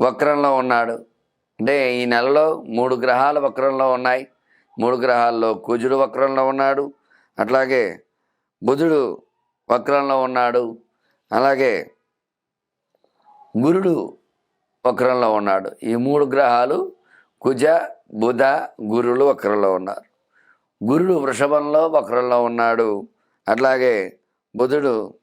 వక్రంలో ఉన్నాడు. అంటే ఈ నెలలో మూడు గ్రహాలు వక్రంలో ఉన్నాయి. మూడు గ్రహాల్లో కుజుడు వక్రంలో ఉన్నాడు. అట్లాగే బుధుడు వక్రంలో ఉన్నాడు. అలాగే గురుడు వక్రంలో ఉన్నాడు. ఈ మూడు గ్రహాలు కుజ బుధ గురులు వక్రంలో ఉన్నారు. గురుడు వృషభంలో వక్రంలో ఉన్నాడు. అట్లాగే బుధుడు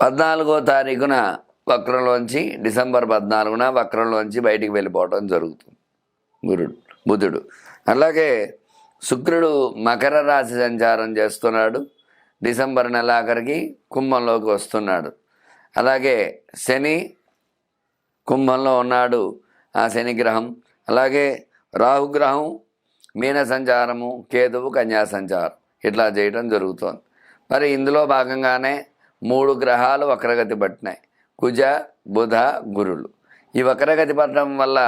పద్నాలుగో తారీఖున వక్రంలోంచి డిసెంబర్ పద్నాలుగున వక్రంలోంచి బయటికి వెళ్ళిపోవడం జరుగుతుంది. గురుడు బుధుడు. అలాగే శుక్రుడు మకర రాశి సంచారం చేస్తున్నాడు. డిసెంబర్ నెలాఖరికి కుంభంలోకి వస్తున్నాడు. అలాగే శని కుంభంలో ఉన్నాడు ఆ శని గ్రహం. అలాగే రాహుగ్రహం మీన సంచారము కేతువు కన్యా సంచారం. ఇట్లా చేయడం జరుగుతోంది. మరి ఇందులో భాగంగానే మూడు గ్రహాలు వక్రగతి పట్టినాయి. కుజ బుధ గురులు. ఈ వక్రగతి పట్టడం వల్ల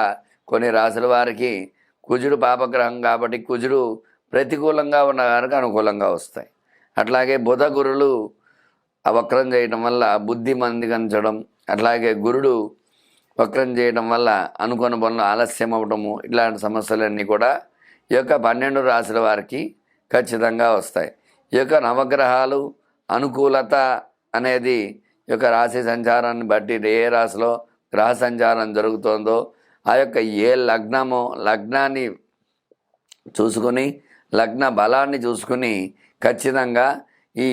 కొన్ని రాశుల వారికి కుజుడు పాపగ్రహం కాబట్టి కుజుడు ప్రతికూలంగా ఉన్న వారికి అనుకూలంగా వస్తాయి. అట్లాగే బుధ గురులు ఆ వక్రం చేయడం వల్ల బుద్ధి మందిగించడం అట్లాగే గురుడు వక్రం చేయడం వల్ల అనుకున్న పనులు ఆలస్యం అవ్వడము ఇలాంటి సమస్యలన్నీ కూడా ఈ యొక్క పన్నెండు రాశుల వారికి ఖచ్చితంగా వస్తాయి. ఈ యొక్క నవగ్రహాలు అనుకూలత అనేది యొక్క రాశి సంచారాన్ని బట్టి ఏ రాశిలో గ్రహ సంచారం జరుగుతోందో ఆ యొక్క ఏ లగ్నమో లగ్నాన్ని చూసుకుని లగ్న బలాన్ని చూసుకుని ఖచ్చితంగా ఈ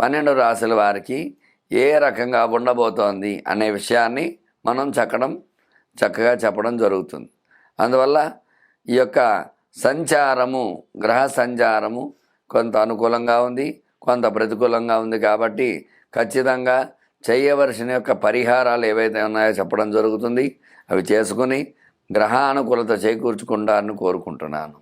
పన్నెండు రాశుల వారికి ఏ రకంగా ఉండబోతోంది అనే విషయాన్ని మనం చక్కడం చక్కగా చెప్పడం జరుగుతుంది. అందువల్ల ఈ యొక్క సంచారము గ్రహ సంచారము కొంత అనుకూలంగా ఉంది కొంత ప్రతికూలంగా ఉంది కాబట్టి ఖచ్చితంగా చేయవలసిన యొక్క పరిహారాలు ఏవైతే ఉన్నాయో చెప్పడం జరుగుతుంది. అవి చేసుకుని గ్రహానుకూలత చేకూర్చుకుంటారని కోరుకుంటున్నాను.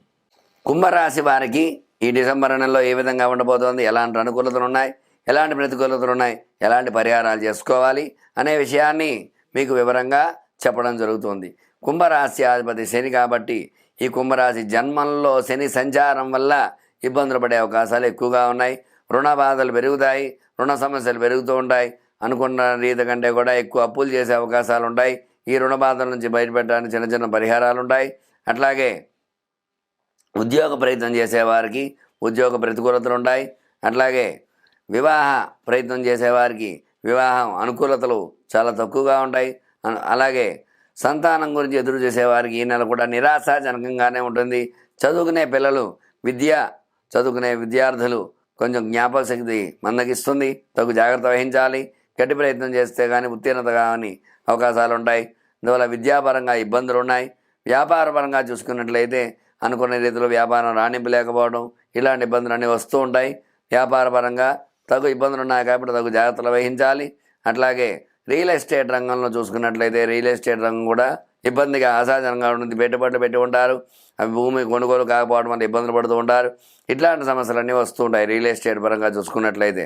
కుంభరాశి వారికి ఈ డిసెంబర్ నెలలో ఏ విధంగా ఉండబోతోంది? ఎలాంటి అనుకూలతలు ఉన్నాయి? ఎలాంటి ప్రతికూలతలు ఉన్నాయి? ఎలాంటి పరిహారాలు చేసుకోవాలి? అనే విషయాన్ని మీకు వివరంగా చెప్పడం జరుగుతుంది. కుంభరాశి అధిపతి శని కాబట్టి ఈ కుంభరాశి జన్మంలో శని సంచారం వల్ల ఇబ్బందులు పడే అవకాశాలు ఎక్కువగా ఉన్నాయి. రుణ బాధలు పెరుగుతాయి. రుణ సమస్యలు పెరుగుతూ ఉంటాయి. అనుకున్న రీతి కంటే కూడా ఎక్కువ అప్పులు చేసే అవకాశాలు ఉంటాయి ఈ రుణ బాధల నుంచి బయటపెట్టడానికి చిన్న చిన్న పరిహారాలు ఉంటాయి అట్లాగే ఉద్యోగ ప్రయత్నం చేసేవారికి ఉద్యోగ ప్రతికూలతలు ఉంటాయి అట్లాగే వివాహ ప్రయత్నం చేసేవారికి వివాహం అనుకూలతలు చాలా తక్కువగా ఉంటాయి అలాగే సంతానం గురించి ఎదురు చేసేవారికి ఈ నెల కూడా నిరాశాజనకంగానే ఉంటుంది. చదువుకునే పిల్లలు విద్య చదువుకునే విద్యార్థులు కొంచెం జ్ఞాపక శక్తి మందగిస్తుంది. తగు జాగ్రత్త వహించాలి. గట్టి ప్రయత్నం చేస్తే కానీ ఉత్తీర్ణత కాని అవకాశాలు ఉంటాయి అందువల్ల విద్యాపరంగా ఇబ్బందులు ఉన్నాయి వ్యాపారపరంగా చూసుకున్నట్లయితే అనుకున్న రీతిలో వ్యాపారం రాణింపలేకపోవడం ఇలాంటి ఇబ్బందులు అన్నీ వస్తూ ఉంటాయి. వ్యాపారపరంగా తగు ఇబ్బందులు ఉన్నాయి కాబట్టి తగు జాగ్రత్తలు వహించాలి. అట్లాగే రియల్ ఎస్టేట్ రంగంలో చూసుకున్నట్లయితే రియల్ ఎస్టేట్ రంగం కూడా ఇబ్బందిగా ఆశాజనంగా ఉంటుంది. పెట్టుబడులు పెట్టి ఉంటారు. అవి భూమి కొనుగోలు కాకపోవడం వల్ల ఇబ్బందులు పడుతూ ఉంటారు. ఇట్లాంటి సమస్యలన్నీ వస్తూ ఉంటాయి రియల్ ఎస్టేట్ పరంగా చూసుకున్నట్లయితే.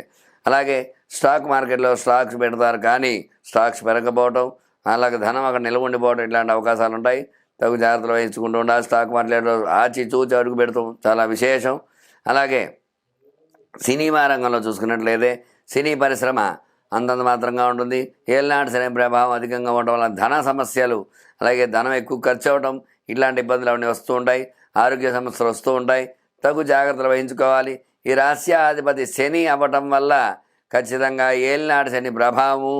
అలాగే స్టాక్ మార్కెట్లో స్టాక్స్ పెడతారు కానీ స్టాక్స్ పెరగకపోవటం అలాగే ధనం అక్కడ నిల్వ ఉండిపోవడం ఇట్లాంటి అవకాశాలు ఉంటాయి తగు జాగ్రత్తలు వహించుకుంటూ ఉండాలి. స్టాక్ మార్కెట్లో ఆచి చూచి అడుగు పెడతాం చాలా విశేషం. అలాగే సినిమా రంగంలో చూసుకున్నట్లయితే సినీ పరిశ్రమ అంతంత మాత్రంగా ఉంటుంది. ఏళ్ళనాటి సినీ ప్రభావం అధికంగా ఉండడం వల్ల ధన సమస్యలు అలాగే ధనం ఎక్కువ ఖర్చు అవ్వడం ఇట్లాంటి ఇబ్బందులు అవన్నీ వస్తూ ఉంటాయి. ఆరోగ్య సమస్యలు వస్తూ ఉంటాయి. తగు జాగ్రత్తలు వహించుకోవాలి. ఈ రాశ్యాధిపతి శని అవ్వటం వల్ల ఖచ్చితంగా ఏలినాడు శని ప్రభావము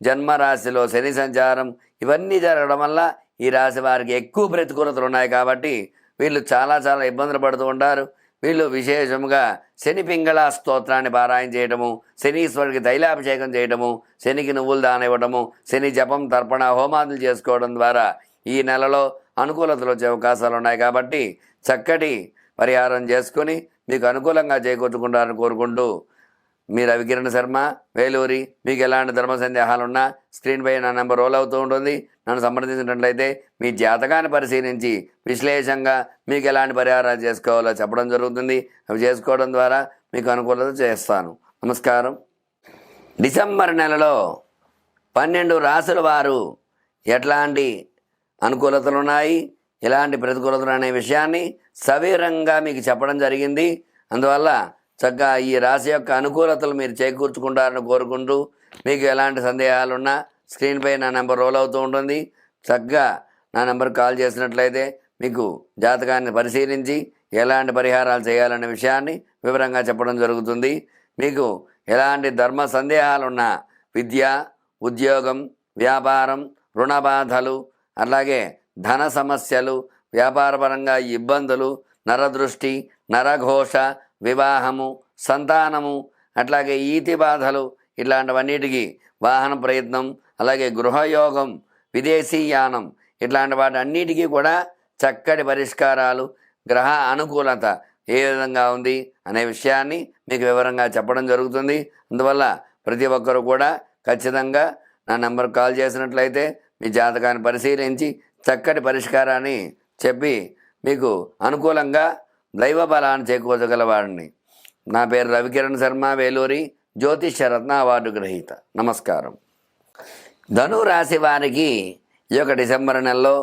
జన్మరాశిలో శని సంచారం ఇవన్నీ జరగడం వల్ల ఈ రాశి వారికి ఎక్కువ ప్రతికూలతలు ఉన్నాయి కాబట్టి వీళ్ళు చాలా చాలా ఇబ్బందులు పడుతూ ఉంటారు. వీళ్ళు విశేషముగా శని పింగళ స్తోత్రాన్ని పారాయణ చేయటము శనీశ్వరుడికి తైలాభిషేకం చేయటము శనికి నువ్వులు దాన ఇవ్వటము శని జపం తర్పణ హోమాదులు చేసుకోవడం ద్వారా ఈ నెలలో అనుకూలతలు వచ్చే అవకాశాలు ఉన్నాయి కాబట్టి చక్కటి పరిహారం చేసుకొని మీకు అనుకూలంగా చేకూర్చుకుంటారని కోరుకుంటూ మీ రవికిరణ్ శర్మ వేలూరి మీకు ఎలాంటి ధర్మ సందేహాలు ఉన్నా స్క్రీన్ పై నా నెంబర్ రోల్ అవుతూ ఉంటుంది. నన్ను సంప్రదించినట్లయితే మీ జాతకాన్ని పరిశీలించి విశ్లేషంగా మీకు ఎలాంటి పరిహారాలు చేసుకోవాలో చెప్పడం జరుగుతుంది. అవి చేసుకోవడం ద్వారా మీకు అనుకూలత చేస్తాను. నమస్కారం. డిసెంబర్ నెలలో పన్నెండు రాసుల వారు ఎట్లాంటి అనుకూలతలు ఇలాంటి ఎలాంటి ప్రతికూలతలు అనే విషయాన్ని సవీరంగా మీకు చెప్పడం జరిగింది. అందువల్ల చక్కగా ఈ రాశి యొక్క అనుకూలతలు మీరు చేకూర్చుకుంటారని కోరుకుంటూ మీకు ఎలాంటి సందేహాలున్నా స్క్రీన్పై నా నెంబర్ రోల్ అవుతూ ఉంటుంది. చక్కగా నా నెంబర్ కాల్ చేసినట్లయితే మీకు జాతకాన్ని పరిశీలించి ఎలాంటి పరిహారాలు చేయాలనే విషయాన్ని వివరంగా చెప్పడం జరుగుతుంది. మీకు ఎలాంటి ధర్మ సందేహాలున్నా విద్య ఉద్యోగం వ్యాపారం రుణ బాధలు అలాగే ధన సమస్యలు వ్యాపారపరంగా ఇబ్బందులు నరదృష్టి నరఘోష వివాహము సంతానము అట్లాగే ఈతి బాధలు ఇట్లాంటివన్నిటికీ వాహన ప్రయత్నం అలాగే గృహయోగం విదేశీయానం ఇట్లాంటి వాటి అన్నిటికీ కూడా చక్కటి పరిష్కారాలు గ్రహ అనుకూలత ఏ విధంగా ఉంది అనే విషయాన్ని మీకు వివరంగా చెప్పడం జరుగుతుంది. అందువల్ల ప్రతి ఒక్కరూ కూడా ఖచ్చితంగా నా నెంబర్ కాల్ చేసినట్లయితే మీ జాతకాన్ని పరిశీలించి చక్కటి పరిష్కారాన్ని చెప్పి మీకు అనుకూలంగా దైవ బలాన్ని చేకూర్చగలవాడిని. నా పేరు రవికిరణ్ శర్మ వేలూరి జ్యోతిష రత్న అవార్డు గ్రహీత. నమస్కారం. ధను రాశి వారికి ఈ యొక్క డిసెంబర్ నెలలో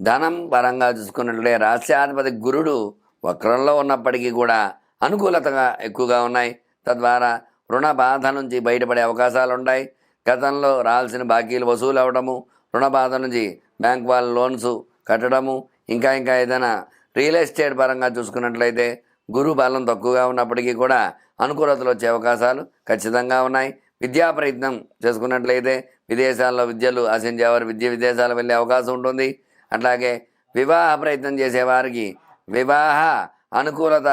ధనం పరంగా చూసుకున్నట్లే రాష్ట్రాధిపతి గురుడు వక్రంలో ఉన్నప్పటికీ కూడా అనుకూలతగా ఎక్కువగా ఉన్నాయి. తద్వారా రుణ బాధ నుంచి బయటపడే అవకాశాలు ఉన్నాయి గతంలో రాల్సిన బాకీలు వసూలు అవ్వడము రుణ బాధ నుంచి బ్యాంక్ వాళ్ళ లోన్స్ కట్టడము ఇంకా ఇంకా ఏదైనా రియల్ ఎస్టేట్ పరంగా చూసుకున్నట్లయితే గురు బలం తక్కువగా ఉన్నప్పటికీ కూడా అనుకూలతలు వచ్చే అవకాశాలు ఖచ్చితంగా ఉన్నాయి. విద్యా ప్రయత్నం చేసుకున్నట్లయితే విదేశాల్లో విద్యలు ఆశించేవారు విద్య విదేశాలు వెళ్ళే అవకాశం ఉంటుంది. అట్లాగే వివాహ ప్రయత్నం చేసేవారికి వివాహ అనుకూలత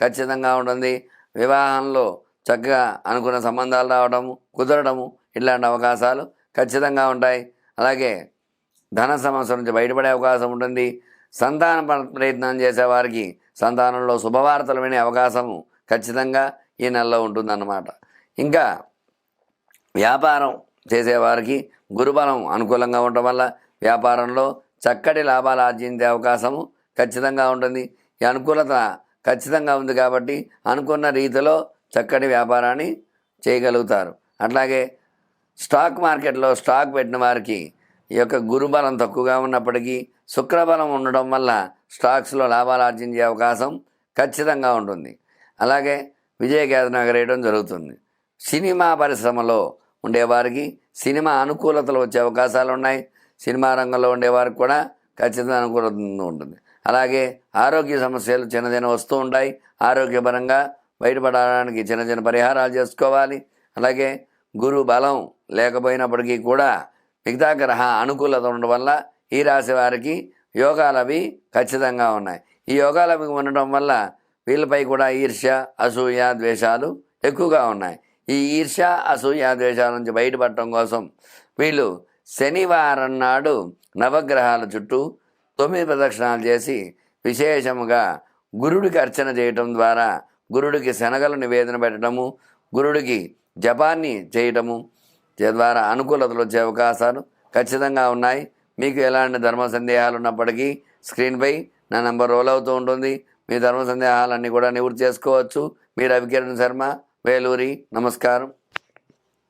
ఖచ్చితంగా ఉంటుంది. వివాహంలో చక్కగా అనుకున్న సంబంధాలు రావడము కుదరడము ఇలాంటి అవకాశాలు ఖచ్చితంగా ఉంటాయి. అలాగే ధన సమస్య నుంచి బయటపడే అవకాశం ఉంటుంది. సంతాన ప్రయత్నం చేసేవారికి సంతానంలో శుభవార్తలు వినే అవకాశము ఖచ్చితంగా ఈ నెలలో ఉంటుందన్నమాట. ఇంకా వ్యాపారం చేసేవారికి గురుబలం అనుకూలంగా ఉండటం వల్ల వ్యాపారంలో చక్కటి లాభాలు ఆర్జించే అవకాశము ఖచ్చితంగా ఉంటుంది. ఈ అనుకూలత ఖచ్చితంగా ఉంది కాబట్టి అనుకున్న రీతిలో చక్కటి వ్యాపారాన్ని చేయగలుగుతారు. అట్లాగే స్టాక్ మార్కెట్లో స్టాక్ పెట్టిన వారికి ఈ యొక్క గురుబలం తక్కువగా ఉన్నప్పటికీ శుక్రబలం ఉండడం వల్ల స్టాక్స్లో లాభాలు ఆర్జించే అవకాశం ఖచ్చితంగా ఉంటుంది. అలాగే విజయకేతనం ఎగరేయడం జరుగుతుంది. సినిమా పరిశ్రమలో ఉండేవారికి సినిమా అనుకూలతలు వచ్చే అవకాశాలు ఉన్నాయి. సినిమా రంగంలో ఉండేవారికి కూడా ఖచ్చితంగా అనుకూలత ఉంటుంది. అలాగే ఆరోగ్య సమస్యలు చిన్న చిన్న వస్తూ ఉంటాయి. ఆరోగ్యపరంగా బయటపడడానికి చిన్న చిన్న పరిహారాలు చేసుకోవాలి. అలాగే గురు బలం లేకపోయినప్పటికీ కూడా గ్రహ అనుకూలత ఉండడం వల్ల ఈ రాశి వారికి యోగాలు అవి ఖచ్చితంగా ఉన్నాయి. ఈ యోగాలు అవి ఉండడం వల్ల వీళ్ళపై కూడా ఈర్ష్య అసూయ ద్వేషాలు ఎక్కువగా ఉన్నాయి. ఈ ఈర్ష్య అసూయ ద్వేషాల నుంచి బయటపడటం కోసం వీళ్ళు శనివారం నాడు నవగ్రహాల చుట్టూ తొమ్మిది ప్రదక్షిణాలు చేసి విశేషముగా గురుడికి అర్చన చేయటం ద్వారా గురుడికి శనగలు నివేదన పెట్టడము గురుడికి జపాన్ని చేయటము తద్వారా అనుకూలతలు వచ్చే అవకాశాలు ఖచ్చితంగా ఉన్నాయి. మీకు ఎలాంటి ధర్మ సందేహాలు ఉన్నప్పటికీ స్క్రీన్పై నా నెంబర్ రోల్ అవుతూ ఉంటుంది. మీ ధర్మ సందేహాలన్నీ కూడా నివృత్తి చేసుకోవచ్చు. మీరు రవికిరణ్ శర్మ వేలూరి నమస్కారం.